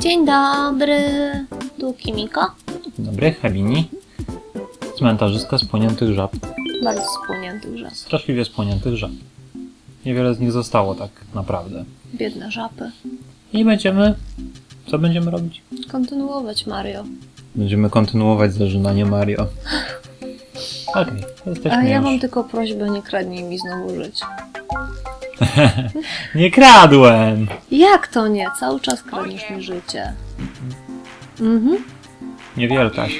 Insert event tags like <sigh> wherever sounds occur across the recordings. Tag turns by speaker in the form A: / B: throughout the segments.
A: Dzień dobry. Tu Kimiko.
B: Dzień dobry, Helini. Cmentarzyska spłoniętych żab.
A: Bardzo spłoniętych żab.
B: Straszliwie spłoniętych żab. Niewiele z nich zostało tak naprawdę.
A: Biedne żapy.
B: I będziemy... Co będziemy robić?
A: Kontynuować Mario.
B: Będziemy kontynuować zażynanie Mario. <laughs> Okej, jesteśmy
A: A ja
B: już...
A: mam tylko prośbę, nie kradnij mi znowu żyć. <laughs>
B: Nie kradłem!
A: Jak to nie? Cały czas kradniesz mi życie. Mhm.
B: Nie wielkaś.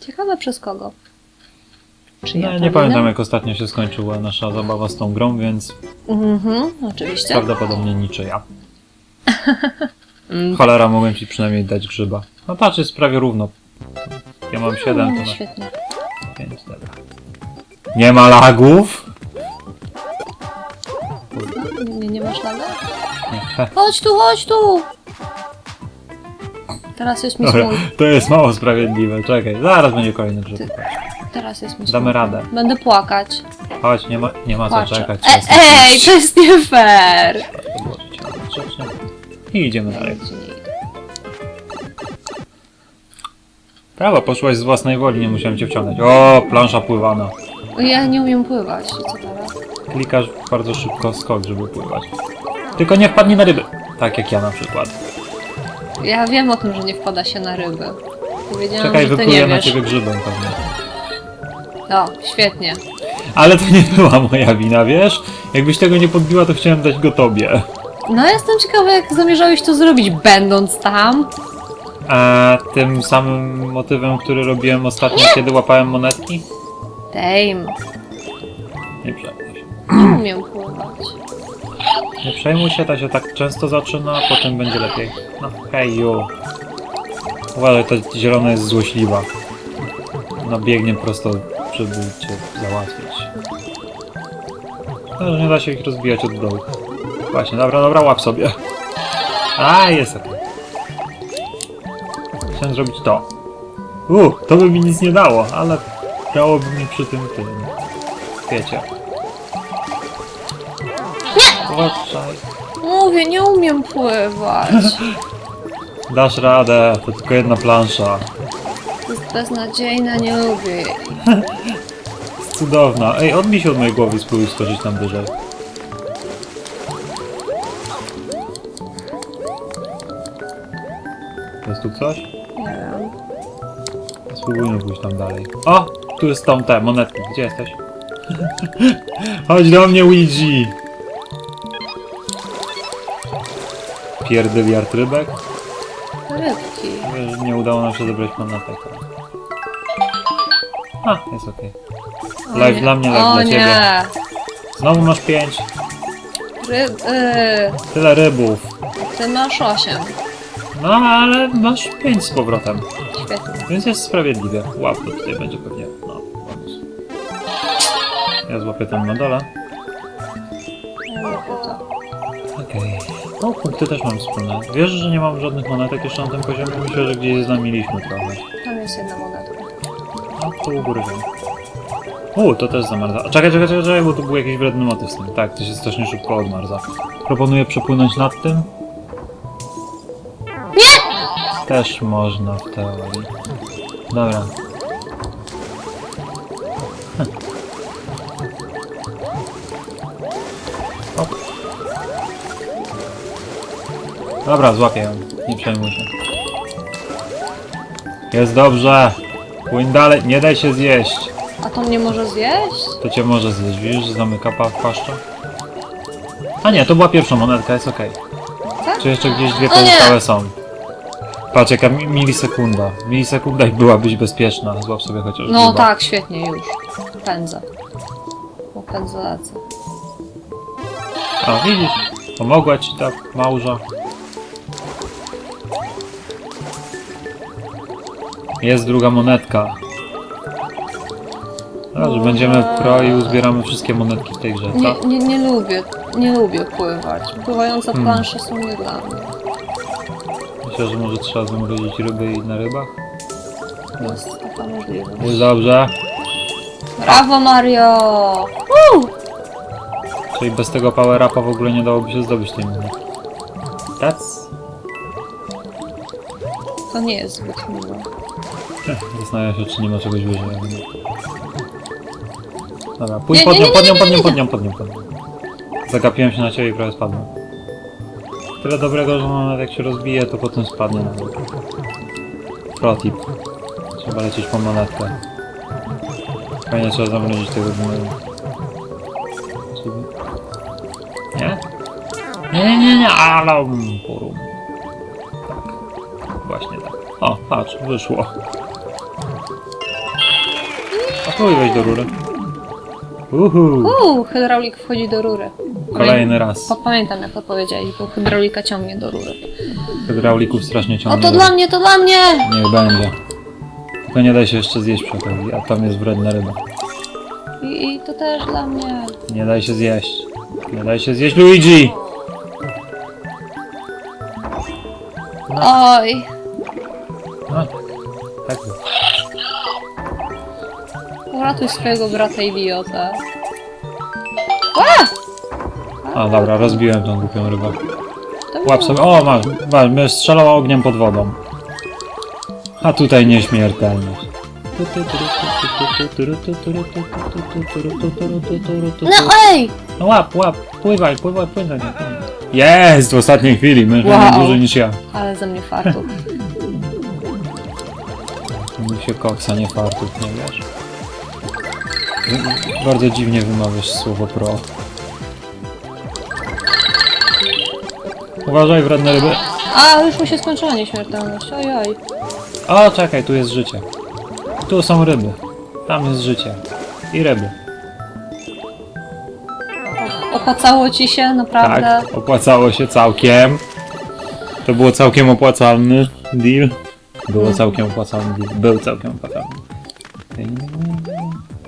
A: Ciekawe przez kogo. Czy
B: No,
A: ja
B: nie
A: powinnam?
B: pamiętam jak ostatnio się skończyła nasza zabawa z tą grą, więc
A: Mhm, oczywiście.
B: prawdopodobnie niczyja.
A: Mm. <laughs>
B: Cholera, mogłem ci przynajmniej dać grzyba. No patrz, jest prawie równo. Ja mam 7, to
A: No,
B: masz
A: świetnie.
B: 5, dobra. Nie ma lagów?
A: Chodź tu, chodź tu! Teraz jest mi
B: Dobra, to jest mało sprawiedliwe. Czekaj, zaraz będzie kolejny.
A: Ty- Teraz jest mi
B: Damy radę.
A: Będę płakać.
B: Chodź, nie ma, nie ma co
A: Płaczę.
B: czekać.
A: E,
B: czas na
A: ej, to jest nie fair!
B: Odłożyć, grzecznie. I idziemy dalej.
A: Gdzie nie idę.
B: Prawa, poszłaś z własnej woli, nie musiałem cię wciągać. O, plansza pływana.
A: Ja nie umiem pływać. I co teraz?
B: Klikasz bardzo szybko skok, żeby pływać. Tylko nie wpadnij na ryby. Tak jak ja na przykład.
A: Ja wiem o tym, że nie wpada się na ryby. Powiedziałam,
B: Czekaj,
A: że ty
B: wypluję
A: nie
B: na
A: wiesz.
B: ciebie grzybem pewnie.
A: O, świetnie.
B: Ale to nie była moja wina, wiesz? Jakbyś tego nie podbiła, to chciałem dać go tobie.
A: No jestem ciekawa, jak zamierzałeś to zrobić, będąc tam.
B: A tym samym motywem, który robiłem ostatnio, kiedy łapałem monetki?
A: Dame,
B: Nie się.
A: nie umiem pływać.
B: Nie przejmuj się, to się tak często zaczyna, a potem będzie lepiej. No, hej, ju. Uważaj, ta zielona jest złośliwa. Ona biegnie prosto, żeby cię załatwić. No, nie da się ich rozbijać od dołu. Właśnie, dobra, dobra, łap sobie. A, jest okej. Chciałem zrobić to. Uh, to by mi nic nie dało, ale dałoby mi przy tym tym. Wiecie.
A: Mówię, nie umiem pływać. <laughs>
B: Dasz radę, to tylko jedna plansza.
A: To jest beznadziejne, nie lubię jej.
B: Jest <laughs> cudowna. Ej, odbij się od mojej głowy i spróbuj skoczyć tam wyżej. Jest tu coś?
A: Nie wiem.
B: Spróbujmy pójść tam dalej. O! Tu jest tą te monetki. Gdzie jesteś? <laughs> Chodź do mnie, Luigi! Pierdyliard rybek?
A: Rybki.
B: Nie udało nam się zebrać monetek. A, jest okej.
A: O
B: Live
A: nie.
B: dla mnie, live
A: o
B: dla
A: nie.
B: ciebie. Znowu masz pięć.
A: Ryb, y,
B: Tyle rybów.
A: ty masz osiem.
B: No, ale masz pięć z powrotem.
A: Świetnie.
B: Więc jest sprawiedliwie. Łap, to tutaj będzie pewnie. No, bonus. Ja złapię ten na dole.
A: Ja to.
B: Okej. O, punkty też mam wspólne. Wiesz, że nie mam żadnych monetek jeszcze na tym poziomie? Myślę, że gdzieś znamiliśmy trochę.
A: Tam jest jedna monetka.
B: A, tu u góry wiem. U, to też zamarza. Czekaj, czekaj, czekaj, czekaj, bo tu był jakiś wredny motyw z tym. Tak, to się strasznie szybko odmarza. Proponuję przepłynąć nad tym. Nie! Też można w teorii. Dobra. Dobra, złapię ją. Nie przejmuj się. Jest dobrze. Płyń dalej, nie daj się zjeść.
A: A to mnie może zjeść?
B: To cię może zjeść, widzisz, że zamyka pa paszczę? A nie, to była pierwsza monetka, jest okej.
A: Tak?
B: Czy jeszcze gdzieś dwie
A: O nie!
B: pozostałe są? Patrz, jaka mi milisekunda. Milisekunda i byłabyś bezpieczna. Złap sobie chociaż
A: No
B: grzyba.
A: tak, świetnie, już. Pędzę. Po pędzę lecę.
B: A, widzisz? Pomogła ci ta małża. Jest druga monetka. Dobrze, będziemy pro i uzbieramy wszystkie monetki w tej grze,
A: Nie,
B: co?
A: nie, nie lubię, nie lubię pływać. Pływające
B: Hmm.
A: plansze są nie dla mnie.
B: Myślę, że może trzeba zamrozić ryby i na rybach?
A: Jest taka możliwość.
B: Jest dobrze.
A: Brawo Mario! Woo!
B: Czyli bez tego power upa w ogóle nie dałoby się zdobyć tej monetki. That's...
A: To nie jest zbyt miłe.
B: Zastanawiam się, czy nie ma czegoś wyżej. Dobra, pójdź pod nią, pod nią, pod nią, pod nią, pod nią, pod nią. Zagapiłem się na ciebie i prawie spadłem. Tyle dobrego, że nawet jak się rozbije, to potem spadnie na dół. Protip. Trzeba lecieć po monetkę. Fajnie trzeba zamrozić tego numeru. Nie? Nie, nie, nie, nie, alarm, porum. Tak. Właśnie tak. O, patrz, wyszło. Spróbuj wejść do rury. Uhu,
A: Uuu, hydraulik wchodzi do rury.
B: kolejny raz.
A: Pa- Pamiętam jak to powiedziałeś, bo hydraulika ciągnie do rury.
B: Hydraulików strasznie
A: O,
B: ciągnie.
A: to dla mnie, to dla mnie!
B: Niech będzie. Tylko nie da się jeszcze zjeść przy okazji, a tam jest wredna ryba.
A: I, I to też dla mnie.
B: Nie daj się zjeść. Nie daj się zjeść, Luigi!
A: Oj,
B: No, tak.
A: Uratuj swojego brata idiotę.
B: A, dobra, rozbiłem tą głupią rybę. Łap sobie. O, masz, masz, strzelała ogniem pod wodą. A tutaj nieśmiertelność.
A: No ej!
B: No łap, łap, pływaj, pływaj, pływaj. Jest! W ostatniej chwili, mężczyzna
A: Wow.
B: dłużej niż ja.
A: Ale ze mnie fartuch.
B: Mówi się koksa, nie fartów, nie wiesz. Bardzo dziwnie wymawiasz słowo pro. Uważaj, wredne ryby.
A: A, już mu się skończyła nieśmiertelność. Oj, oj.
B: O, czekaj, tu jest życie. Tu są ryby. Tam jest życie. I ryby.
A: Opłacało ci się, naprawdę?
B: Tak, opłacało się całkiem. To było całkiem opłacalny deal. Było
A: Mhm.
B: całkiem opłacalny deal. Był całkiem opłacalny.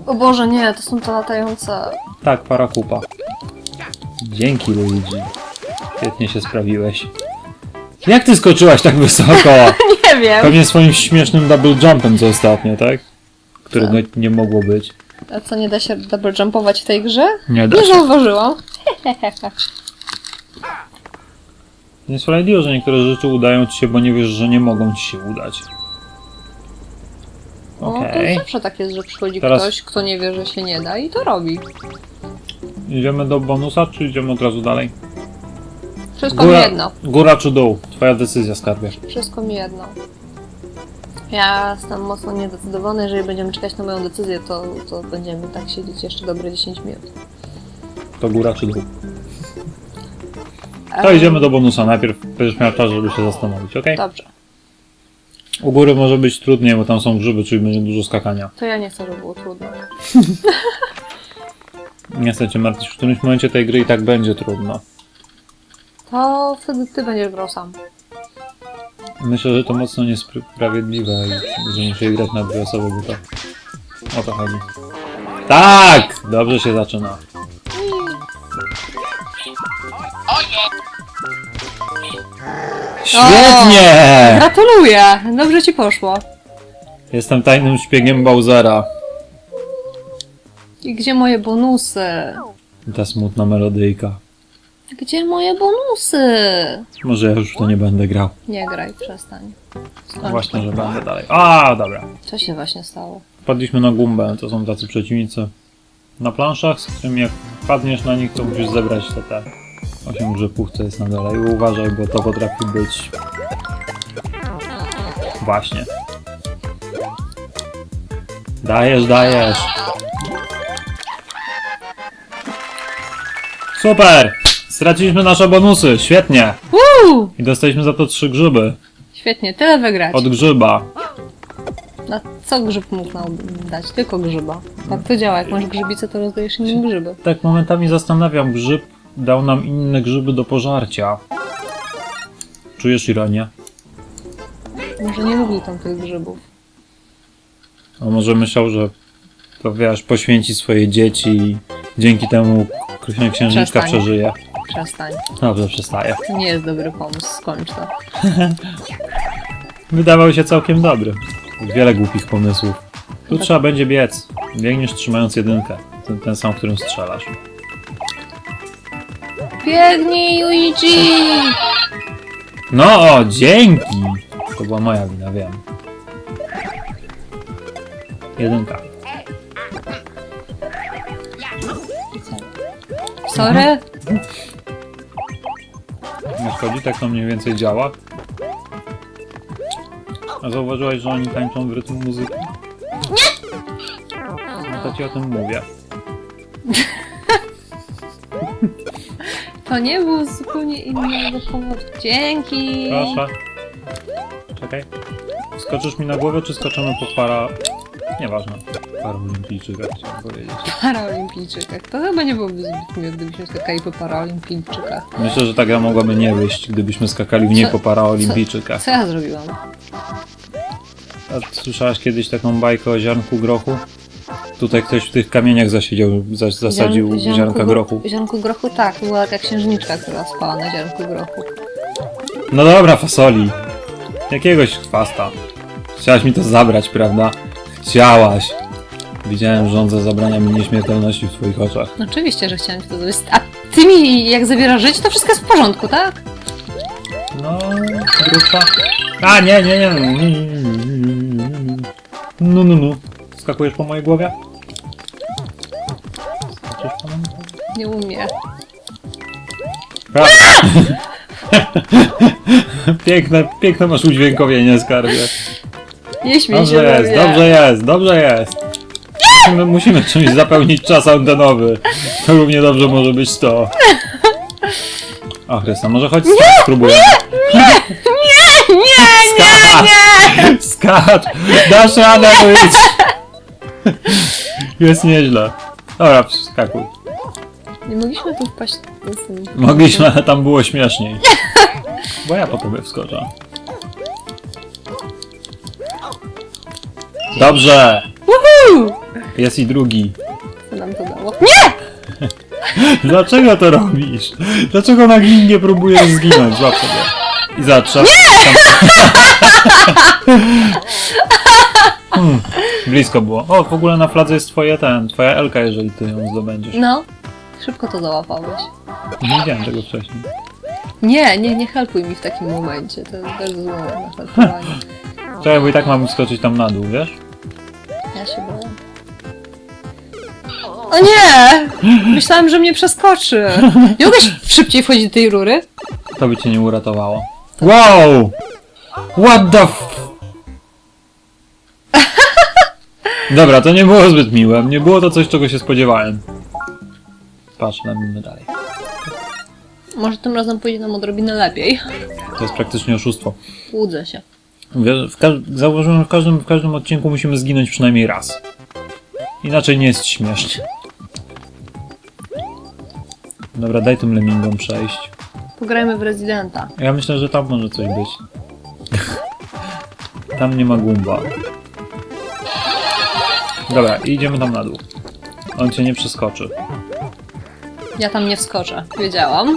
A: O Boże, nie, to są te latające.
B: Tak, parakupa. Dzięki, Luigi. Świetnie się sprawiłeś. Jak ty skoczyłaś tak wysoko? <laughs>
A: Nie wiem.
B: Pewnie swoim śmiesznym double jumpem co ostatnio, tak? Którego nie mogło być.
A: A co, nie da się double jumpować w tej grze?
B: Nie da
A: Nie
B: się.
A: zauważyłam. <laughs>
B: Niesprawiedliwe, że niektóre rzeczy udają ci się, bo nie wiesz, że nie mogą ci się udać.
A: No to zawsze tak jest, że przychodzi
B: Teraz-
A: ktoś, kto nie wie, że się nie da i to robi.
B: Idziemy do bonusa, czy idziemy od razu dalej?
A: Wszystko mi jedno.
B: góra czy dół? Twoja decyzja, skarbie.
A: Wszystko mi jedno. Ja jestem mocno niedecydowany, jeżeli będziemy czekać na moją decyzję, to, to będziemy tak siedzieć jeszcze dobre 10 minut.
B: To góra czy dół? <laughs> To
A: Em,
B: idziemy do bonusa. Najpierw będziesz miał czas, żeby się zastanowić, ok?
A: Dobrze.
B: U góry może być trudniej, bo tam są grzyby, czyli będzie dużo skakania.
A: To ja nie chcę, żeby było trudno. <laughs>
B: Nie chcę cię martwić, w którymś momencie tej gry i tak będzie trudno.
A: To wtedy ty będziesz grał sam.
B: Myślę, że to mocno niesprawiedliwe i że muszę grać na dwie osoby, bo to o to chodzi. Tak! Dobrze się zaczyna. Świetnie!
A: Gratuluję! Dobrze ci poszło.
B: Jestem tajnym szpiegiem Bowsera.
A: I gdzie moje bonusy?
B: Ta smutna melodyjka.
A: Gdzie moje bonusy?
B: Może ja już w to nie będę grał.
A: Nie graj, przestań. Skończ
B: Właśnie, że będę dalej. A, dobra.
A: Co się właśnie stało?
B: Wpadliśmy na gumbę, to są tacy przeciwnicy. Na planszach, z którymi jak wpadniesz na nich, to musisz zebrać te te 8 grzybów, co jest na dole. I uważaj, bo to potrafi być... Właśnie. Dajesz, dajesz. Super! Straciliśmy nasze bonusy, świetnie!
A: Uuu!
B: I dostaliśmy za to trzy grzyby.
A: Świetnie, tyle wygrać.
B: Od grzyba.
A: Na co grzyb mógł nam dać? Tylko grzyba. Tak to działa, jak masz grzybicę, to rozdajesz innym grzyby.
B: Tak momentami zastanawiam, grzyb dał nam inne grzyby do pożarcia. Czujesz ironię?
A: Może nie lubi tam tych grzybów.
B: A może myślał, że to wiesz, poświęci swoje dzieci i dzięki temu Księżniczka
A: Przestań.
B: przeżyje.
A: Przestań.
B: Dobrze, przestaje.
A: To nie jest dobry pomysł, skończ to. <laughs>
B: Wydawał się całkiem dobry. Wiele głupich pomysłów. Tu trzeba będzie biec. Biegniesz trzymając jedynkę. Ten, ten sam, którym strzelasz.
A: Biegnij, Luigi!
B: No, o, dzięki! To była moja wina, wiem. Jedynka.
A: Sorry?
B: Nie szkodzi, tak to mniej więcej działa. A zauważyłaś, że oni tańczą w rytm muzyki? Nie! No to ci o tym mówię. <laughs>
A: To nie był zupełnie innego powodu. Dzięki!
B: Proszę. Czekaj. Skoczysz mi na głowę, czy skoczymy po para... Nieważne. Paraolimpijczykach chciałem powiedzieć.
A: Paraolimpijczykach. To chyba nie byłoby zbyt miłe, gdybyśmy skakali po paraolimpijczykach.
B: Myślę, że ta gra mogłaby nie wyjść, gdybyśmy skakali w nie
A: Co-
B: po paraolimpijczykach.
A: Co ja zrobiłam?
B: A słyszałaś kiedyś taką bajkę o ziarnku grochu? Tutaj ktoś w tych kamieniach zasiedział, za, zasadził
A: Ziarn-
B: ziarnka
A: gro-
B: grochu.
A: Ziarnku grochu, tak. Była taka księżniczka, która spała na ziarnku grochu.
B: No dobra, fasoli. Jakiegoś chwasta. Chciałaś mi to zabrać, prawda? Chciałaś. Widziałem rząd za zabraniami nieśmiertelności w twoich oczach.
A: No oczywiście, że chciałam ci to zrobić. A ty mi, jak zabierasz życie, to wszystko jest w porządku, tak?
B: No, grupa. A, nie, nie, nie. No, no, no. Skakujesz po mojej głowie?
A: Nie umie. <laughs>
B: Piękne, piękne masz udźwiękowienie, skarbie.
A: Nie śmiej się
B: Dobrze
A: ze
B: jest,
A: mnie.
B: dobrze jest, dobrze jest. Musimy, musimy czymś zapełnić czas antenowy. To równie dobrze może być to. O Chrysta, może choć skacz spróbuję.
A: Nie, <laughs> nie, nie!
B: Skacz! Dasz radę wyjść! <laughs> Jest nieźle. Dobra, skakuj.
A: Nie mogliśmy tu wpaść tym.
B: Mogliśmy, ale tam było śmieszniej. Bo ja po tobie wskoczę. Dobrze!
A: Woohoo!
B: Jest i drugi.
A: Co nam to dało? Nie! <laughs>
B: Dlaczego to robisz? Dlaczego na glinie próbujesz zginąć? Złap sobie. I zatrzep. <laughs> Hmm, blisko było. O, w ogóle na fladze jest twoje ten, twoja Elka, jeżeli ty ją zdobędziesz.
A: No. Szybko to załapałeś.
B: Nie widziałem tego wcześniej.
A: Nie, nie, nie helpuj mi w takim momencie. To jest bardzo złe na helpowanie. <laughs>
B: Czekaj, bo i tak mam skoczyć tam na dół, wiesz?
A: Ja się boję. O nie! Myślałam, że mnie przeskoczy. Nie mogłeś szybciej wchodzić do tej rury?
B: To by cię nie uratowało. Wow! What the f... <laughs> Dobra, to nie było zbyt miłe. Nie było to coś, czego się spodziewałem. Patrz, nabijmy dalej.
A: Może tym razem pójdzie nam odrobinę lepiej.
B: To jest praktycznie oszustwo.
A: Łudzę się.
B: W każ- Zauważyłem, że w każdym, w każdym odcinku musimy zginąć przynajmniej raz. Inaczej nie jest śmiesznie. Dobra, daj tym lemmingom przejść.
A: Pograjmy w Residenta.
B: Ja myślę, że tam może coś być. tam nie ma gumba. Dobra, idziemy tam na dół. On cię nie przeskoczy.
A: Ja tam nie wskoczę. Wiedziałam.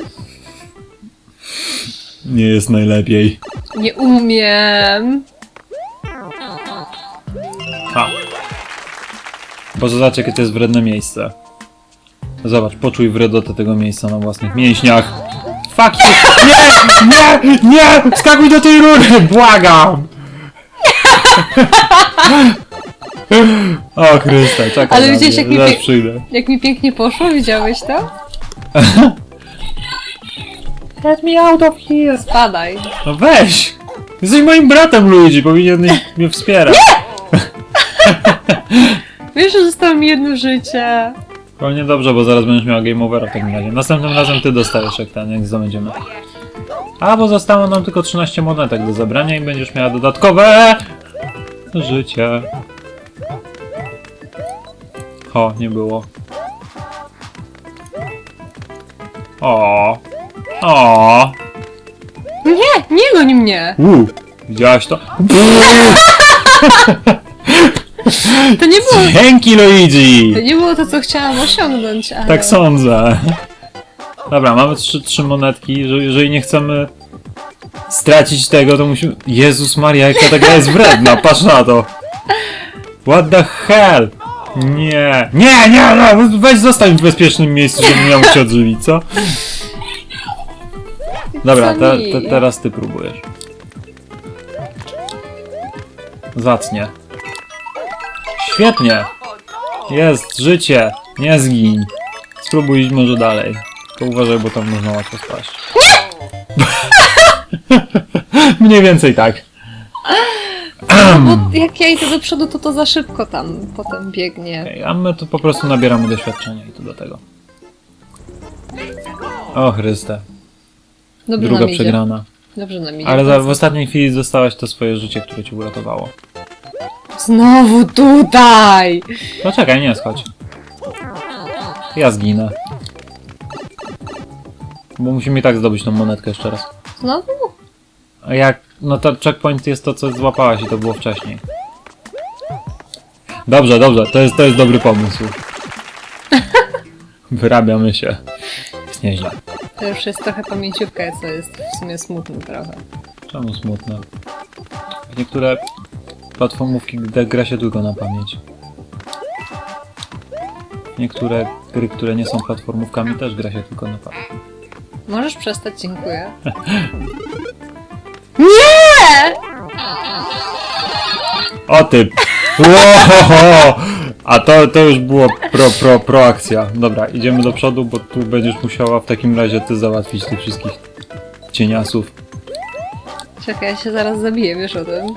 B: Nie jest najlepiej.
A: Nie umiem.
B: Ha. Bo zobacz, jakie to jest wredne miejsce. Zobacz, poczuj wredotę tego miejsca na własnych mięśniach. Fuck you! Nie! Nie! Nie! Skakuj do tej rury! Błagam! O Chryste, czekaj
A: Ale
B: na
A: widziałeś,
B: mnie,
A: jak mi
B: zaraz
A: pie-
B: przyjdę.
A: Jak mi pięknie poszło, widziałeś to? <laughs>
B: Get me out of here!
A: Spadaj.
B: No weź! Jesteś moim bratem, Luigi, powinieneś mnie wspierać. <laughs>
A: Wiesz, że zostało mi jedno życie.
B: To niedobrze, bo zaraz będziesz miała game overa w takim razie. Następnym razem ty dostajesz jak ten, jak zdobędziemy. A, bo zostało nam tylko 13 monetek do zabrania i będziesz miała dodatkowe życie. O, nie było. O. O.
A: Nie, nie goń mnie.
B: U. Widziałaś to?
A: To nie było,
B: Dzięki, Luigi!
A: to nie było to, co chciałam osiągnąć, ale...
B: Tak sądzę. Dobra, mamy trzy, trzy monetki. Że, jeżeli nie chcemy stracić tego, to musimy... Jezus Maria, jaka ta gra jest wredna, patrz na to. What the hell? Nie, nie, nie, no, weź zostań w bezpiecznym miejscu, żebym miał się odżywić, co? Dobra, te, te, teraz ty próbujesz. Zacnie. Świetnie! Jest, życie! Nie zgiń! Spróbuj iść może dalej. Tylko uważaj, bo tam można łatwo spaść. <laughs> Mniej więcej tak.
A: Bo jak ja idę do przodu, to to za szybko tam potem biegnie.
B: Okej, a my tu po prostu nabieramy doświadczenia i to do tego. O Chryste,
A: Dobrze
B: druga
A: nam idzie.
B: przegrana.
A: Dobrze nam idzie.
B: Ale za, w ostatniej chwili dostałaś to swoje życie, które ci uratowało.
A: Znowu tutaj!
B: No czekaj, nie schodź. Ja zginę. Bo musimy i tak zdobyć tą monetkę jeszcze raz.
A: Znowu?
B: Jak... No to checkpoint jest to, co złapałaś i to było wcześniej. Dobrze, dobrze, to jest, to jest dobry pomysł. <laughs> Wyrabiamy się. Jest nieźle.
A: To już jest trochę pamięciówka, co jest w sumie smutne trochę.
B: Czemu smutne? Niektóre platformówki gdy gra się tylko na pamięć. Niektóre gry, które nie są platformówkami też gra się tylko na pamięć.
A: Możesz przestać, dziękuję. <laughs> Nie!
B: O ty! Łohoho! A to, to już było pro, pro, pro akcja. Dobra, idziemy do przodu, bo tu będziesz musiała w takim razie ty załatwić tych wszystkich cieniasów.
A: Czekaj, ja się zaraz zabiję, wiesz o tym.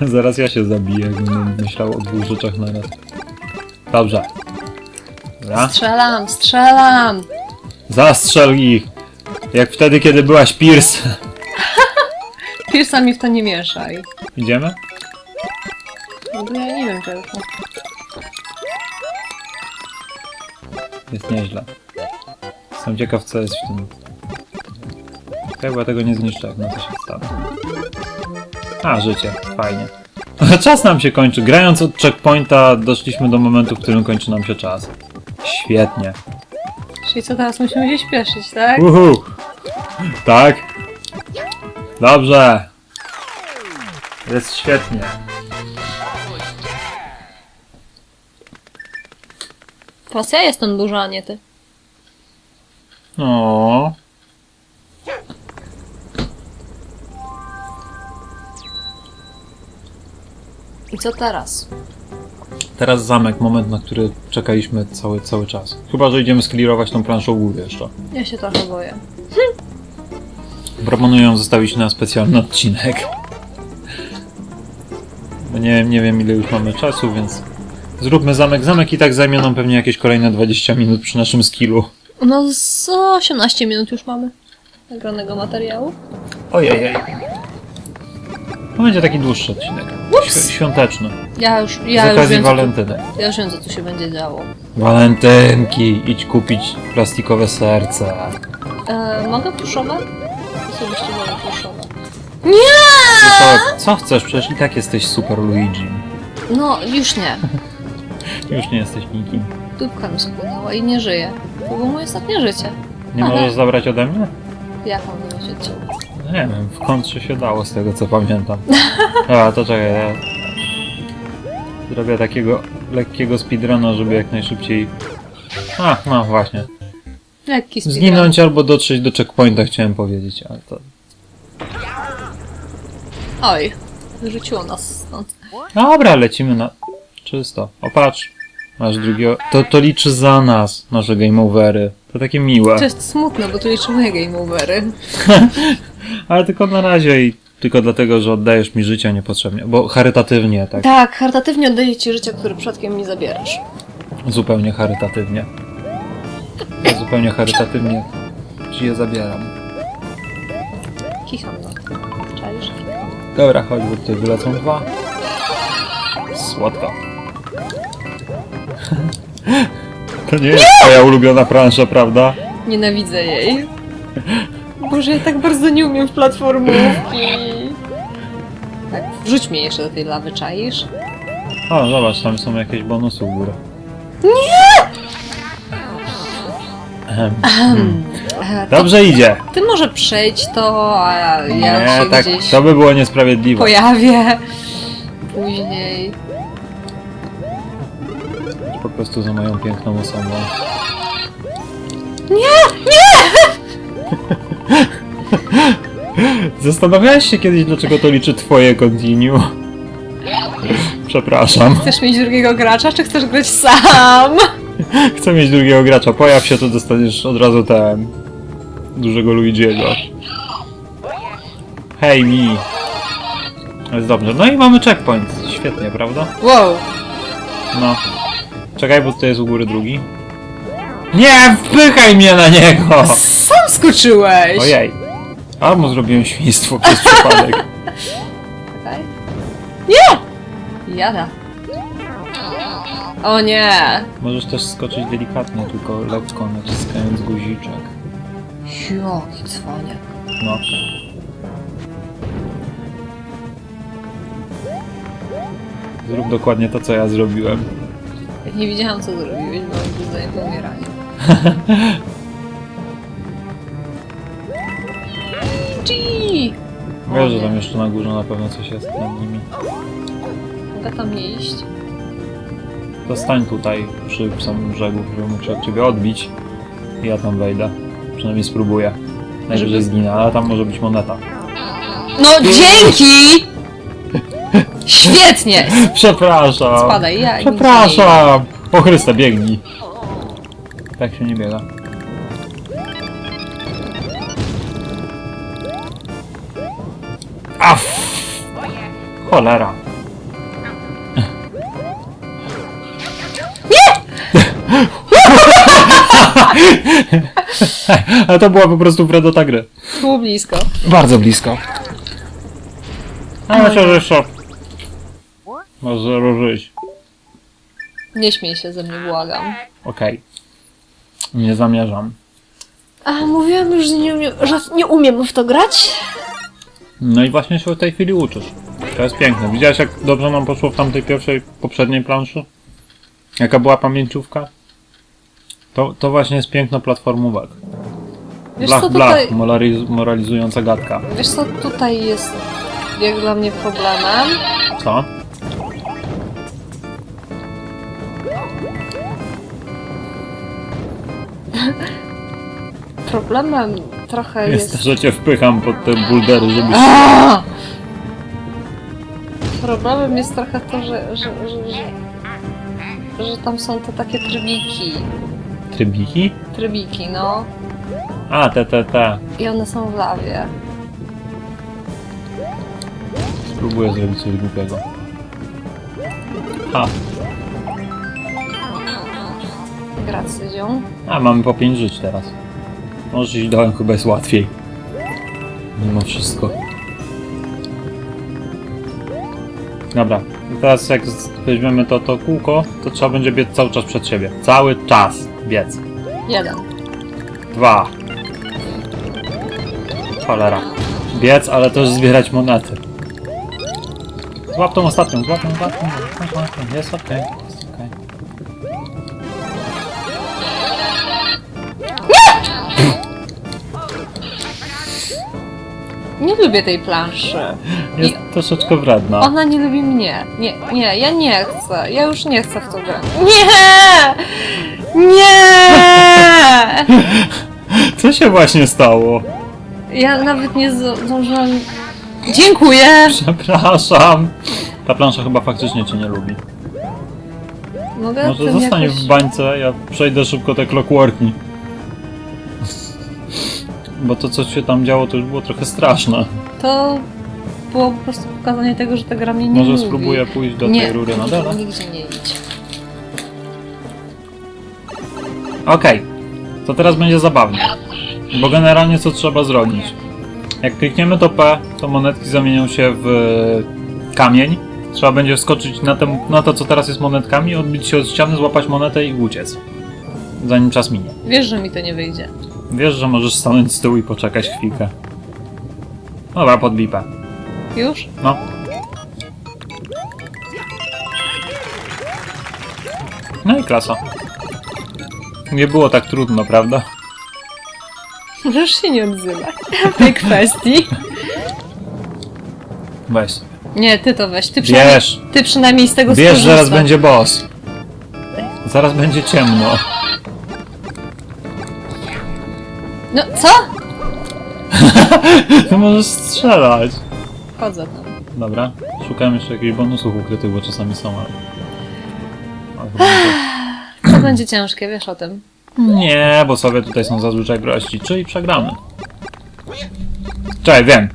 A: <laughs>
B: Zaraz ja się zabiję, jak będę myślał o dwóch rzeczach na raz. Dobrze. Dobra.
A: Strzelam, strzelam!
B: Zastrzel ich! Jak wtedy, kiedy byłaś Pierce.
A: Piersa mi w to nie mieszaj.
B: Idziemy?
A: Bo ja nie wiem czego.
B: Jest nieźle. Jestem ciekaw, co jest w tym. Ja tego nie zniszczę, jak na to się stanie. A, życie. Fajnie. <laughs> Czas nam się kończy. Grając od checkpointa doszliśmy do momentu, w którym kończy nam się czas. Świetnie.
A: Czyli co teraz musimy się śpieszyć, tak?
B: Uhu. Tak? Dobrze. Jest świetnie.
A: Teraz ja jestem duża, a nie ty.
B: O.
A: I co teraz?
B: Teraz zamek, moment, na który czekaliśmy cały, cały czas. Chyba, że idziemy sklirować tą planszą góry jeszcze.
A: Ja się trochę boję.
B: Proponuję ją zostawić na specjalny odcinek. Bo nie, nie wiem ile już mamy czasu, więc zróbmy zamek. Zamek i tak zajmie nam pewnie jakieś kolejne 20 minut przy naszym skillu.
A: No z 18 minut już mamy nagranego materiału.
B: Ojej. To będzie taki dłuższy odcinek. Świ- świąteczny.
A: Ja już,
B: Z
A: ja już
B: okazji
A: wiem, co tu, ja już wiem, co tu się będzie działo.
B: Walentynki. Idź kupić plastikowe serce.
A: E, mogę Osobiście wolę pluszowe.
B: Co, co chcesz? Przecież i tak jesteś super Luigi.
A: No, już nie. <laughs>
B: Już nie jesteś nikim.
A: Dupka mi spłynęła i nie żyję. To było moje ostatnie życie.
B: Nie możesz zabrać ode mnie?
A: Jak mam wyjść od ciebie?
B: Nie wiem, w kontrze się dało z tego co pamiętam. <laughs> Dobra, to czekaj, ja zrobię takiego lekkiego speedruna, żeby jak najszybciej... A, no właśnie.
A: Lekki speedrun.
B: Zginąć albo dotrzeć do checkpointa chciałem powiedzieć, ale to...
A: Oj, wyrzuciło nas stąd.
B: Dobra, lecimy na... Czysto. O, patrz. Masz drugiego... To, to liczy za nas, nasze game overy. To takie miłe.
A: To jest smutne, bo tu liczę moje game overy. <laughs>
B: Ale tylko na razie i tylko dlatego, że oddajesz mi życia niepotrzebnie. Bo charytatywnie, tak.
A: Tak, charytatywnie oddaję ci życie, które przypadkiem mi zabierasz.
B: Zupełnie charytatywnie. Ja zupełnie charytatywnie ci je zabieram.
A: Kicham na to. Czaisz?
B: Dobra, chodź, bo tutaj wylecą dwa. Słodko. To nie jest twoja ulubiona plansza, prawda?
A: Nienawidzę jej. Boże, ja tak bardzo nie umiem w platformówki. Tak, wrzuć mnie jeszcze do tej lawy, czaisz?
B: O, zobacz, tam są jakieś bonusy u góry. Nie!
A: To
B: Dobrze idzie.
A: ty może przejdź to, a ja
B: Nie,
A: się
B: tak,
A: gdzieś
B: to by było niesprawiedliwe.
A: pojawię później.
B: Po prostu za moją piękną osobą. <laughs> Zastanawiałeś się kiedyś, dlaczego to liczy twoje continue? <laughs> Przepraszam.
A: Chcesz mieć drugiego gracza, czy chcesz grać sam? <laughs>
B: Chcę mieć drugiego gracza. Pojaw się, to dostaniesz od razu ten... dużego Luigiego. Hej, mi. Jest dobrze. No i mamy checkpoint. Świetnie, prawda?
A: Wow.
B: No. Czekaj, bo tutaj jest u góry drugi. Nie, wpychaj mnie na niego!
A: Sam skoczyłeś!
B: Ojej. Albo zrobiłem świństwo przez przypadek.
A: Czekaj. <laughs> Nie! Jada. O nie!
B: Możesz też skoczyć delikatnie, tylko lekko naciskając guziczek.
A: Jaki cwaniak.
B: No. Zrób dokładnie to, co ja zrobiłem.
A: Jak nie widziałam, co zrobiłeś, bo był zajęty umieraniem. Gee! <laughs>
B: Wiesz, że tam jeszcze na górze na pewno coś jest nad nimi.
A: Mogę tam nie iść?
B: To stań tutaj przy samym brzegu, żeby mógł się od ciebie odbić. I ja tam wejdę. Przynajmniej spróbuję. Najwyżej zginę, ale tam może być moneta.
A: No dzięki! Świetnie! <laughs>
B: Przepraszam!
A: Spadaj, ja
B: Przepraszam! O Chryste, biegnij! Tak się nie biega. Aff! Cholera. Ale to była po prostu wredota gry.
A: Było blisko.
B: Bardzo blisko. A myślę, że jeszcze... Może ruszyć.
A: Nie śmiej się ze mnie, błagam.
B: Okej. Nie zamierzam.
A: A mówiłam już, że nie umiem, że nie umiem w to grać?
B: No i właśnie się w tej chwili uczysz. To jest piękne. Widziałeś jak dobrze nam poszło w tamtej pierwszej, poprzedniej planszy? Jaka była pamięciówka? To, to właśnie jest piękno platformówek.
A: Wiesz
B: Blach,
A: co
B: blach,
A: tutaj...
B: moraliz- moralizująca gadka.
A: Wiesz co tutaj jest jak dla mnie problemem?
B: Co? <laughs>
A: Problemem trochę
B: Jest
A: jest...
B: że cię wpycham pod te buldery, żebyś... <laughs>
A: Problemem jest trochę to, że, że, że, że, że tam są te takie trybiki.
B: Trybiki?
A: Trybiki, no.
B: A, te, te, te.
A: I one są w lawie.
B: Spróbuję zrobić coś głupiego. A,
A: Gracy ziom.
B: a mamy po 5 żyć teraz. Możesz iść dołem, chyba jest łatwiej. Mimo wszystko. Dobra, i teraz jak weźmiemy to, to kółko, to trzeba będzie biec cały czas przed siebie. Cały czas biec.
A: Jeden.
B: Dwa. Cholera. Biec, ale też zbierać monety. Złap tą ostatnią, złap tą ostatnią, złap tą ostatnią. Jest okej, jest okej.
A: Nie lubię tej planszy.
B: Jest troszeczkę wredna.
A: Ona nie lubi mnie. Nie, nie, ja nie chcę. Ja już nie chcę w to grać. Nie! Nie! <laughs>
B: Co się właśnie stało?
A: Ja nawet nie zdążyłam... Dziękuję!
B: Przepraszam. Ta plansza chyba faktycznie cię nie lubi.
A: Mogę
B: Może
A: tym
B: zostań
A: jakoś...
B: w bańce, ja przejdę szybko te clockworki. Bo to, co się tam działo, to już było trochę straszne.
A: To było po prostu pokazanie tego, że ta gra mnie nie
B: Może
A: lubi.
B: spróbuję pójść do
A: nie,
B: tej rury na dole?
A: nigdzie nie idź.
B: Okej, to teraz będzie zabawnie. Bo generalnie co trzeba zrobić? Jak klikniemy to P, to monetki zamienią się w kamień. Trzeba będzie wskoczyć na, tem, na to, co teraz jest monetkami, odbić się od ściany, złapać monetę i uciec. Zanim czas minie.
A: Wiesz, że mi to nie wyjdzie.
B: Wiesz, że możesz stanąć z tyłu i poczekać chwilkę. Dobra, podbij P.
A: Już?
B: No. No i klasa. Nie było tak trudno, prawda?
A: Możesz się nie odzywać w tej kwestii.
B: Weź sobie.
A: Nie, ty to weź. Ty przynajmniej,
B: Bierz!
A: ty przynajmniej z tego
B: Wiesz,
A: skorzystasz.
B: zaraz będzie boss. Zaraz będzie ciemno.
A: No, co? <laughs>
B: Ty możesz strzelać.
A: Chodzę tam.
B: Dobra, szukałem jeszcze jakichś bonusów ukrytych, bo czasami są, ale... ale chyba nie.
A: To będzie ciężkie, wiesz o tym.
B: Nie, bo sobie tutaj są zazwyczaj grości, czyli przegramy. Czekaj, wiem.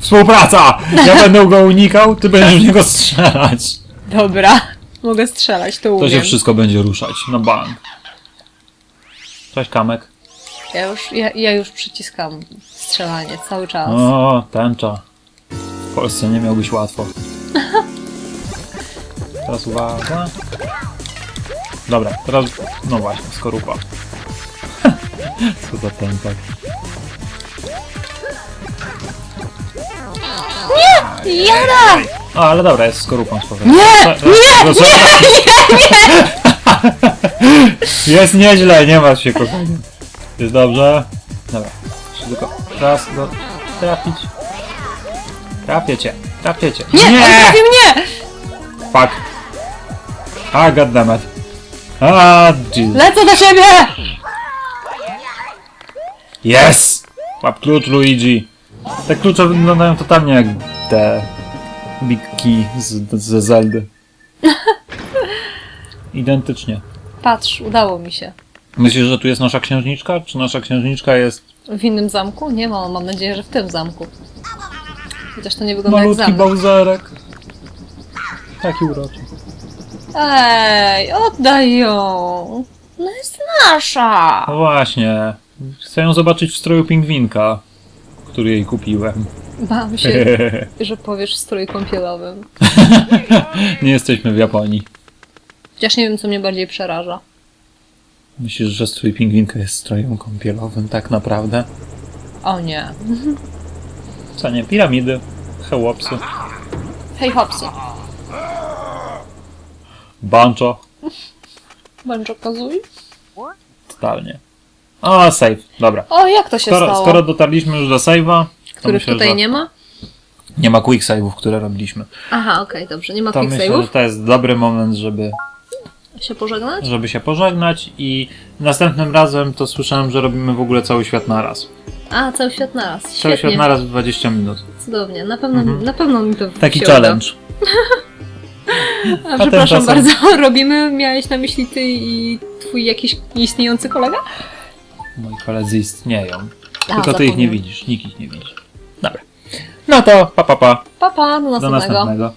B: Współpraca! Ja <laughs> będę go unikał, ty będziesz w niego strzelać.
A: Dobra. Mogę strzelać, to
B: To
A: umiem.
B: się wszystko będzie ruszać na bank. Cześć, Kamek.
A: Ja już, ja, ja już przyciskam strzelanie cały czas.
B: O, tęcza. W Polsce nie miałbyś łatwo. <laughs> Teraz uwaga. Dobra, teraz... No właśnie, skorupa. <laughs> Co za tępak.
A: Jada!
B: O, ale dobra, jest skorupą spokojnie.
A: Nie!
B: Nie! Nie! Nie! <laughs> Jest nieźle, nie masz się kochanie. Jest dobrze? Dobra. Jeszcze tylko raz go trafić. Trafię cię, trafię cię.
A: Nie! Trafił mnie!
B: Fuck. A, goddammit. A, jeez.
A: Lecę do ciebie!
B: Yes! Łap klucz, Luigi. Te klucze wyglądają totalnie jak te Big Key z, ze Zeldy. <laughs> Identycznie.
A: Patrz, udało mi się.
B: Myślisz, że tu jest nasza księżniczka? Czy nasza księżniczka jest
A: W innym zamku? Nie ma, mam nadzieję, że w tym zamku. Chociaż to nie wygląda jak
B: malutki
A: zamek.
B: Taki uroczy.
A: Ej, oddaj ją! No jest nasza!
B: No właśnie. Chcę ją zobaczyć w stroju pingwinka, który jej kupiłem.
A: Bałam się, <laughs> że powiesz w stroju kąpielowym. <laughs>
B: Nie jesteśmy w Japonii.
A: Chociaż nie wiem, co mnie bardziej przeraża.
B: Myślisz, że strój pingwinka jest strojem kąpielowym tak naprawdę?
A: O nie.
B: Co nie? Piramidy, hełopsy,
A: Hej, hopsy.
B: Bancho.
A: Banjo Kazooie?
B: Totalnie. O, save. Dobra.
A: O, jak to się
B: Skoro,
A: stało?
B: skoro dotarliśmy już do save'a,
A: Których
B: myślę,
A: tutaj
B: że
A: nie ma?
B: nie ma quick save'ów, które robiliśmy.
A: Aha, okej, dobrze. Nie ma
B: To
A: quick
B: myślę, że
A: save'ów?
B: to jest dobry moment, żeby,
A: Się pożegnać?
B: żeby się pożegnać i następnym razem to słyszałem, że robimy w ogóle cały świat naraz.
A: A, cały świat naraz.
B: Cały
A: Świetnie.
B: świat naraz w 20 minut.
A: Cudownie. Na pewno,
B: Mhm.
A: na pewno mi to
B: Taki challenge. <laughs>
A: A, przepraszam bardzo. <laughs> Robimy? Miałeś na myśli ty i twój jakiś istniejący kolega?
B: Moi koledzy istnieją.
A: A,
B: Tylko ty ich nie widzisz, nikt ich nie widzi. Dobra. No to pa pa pa.
A: Pa, pa, do
B: Do
A: następnego.
B: następnego.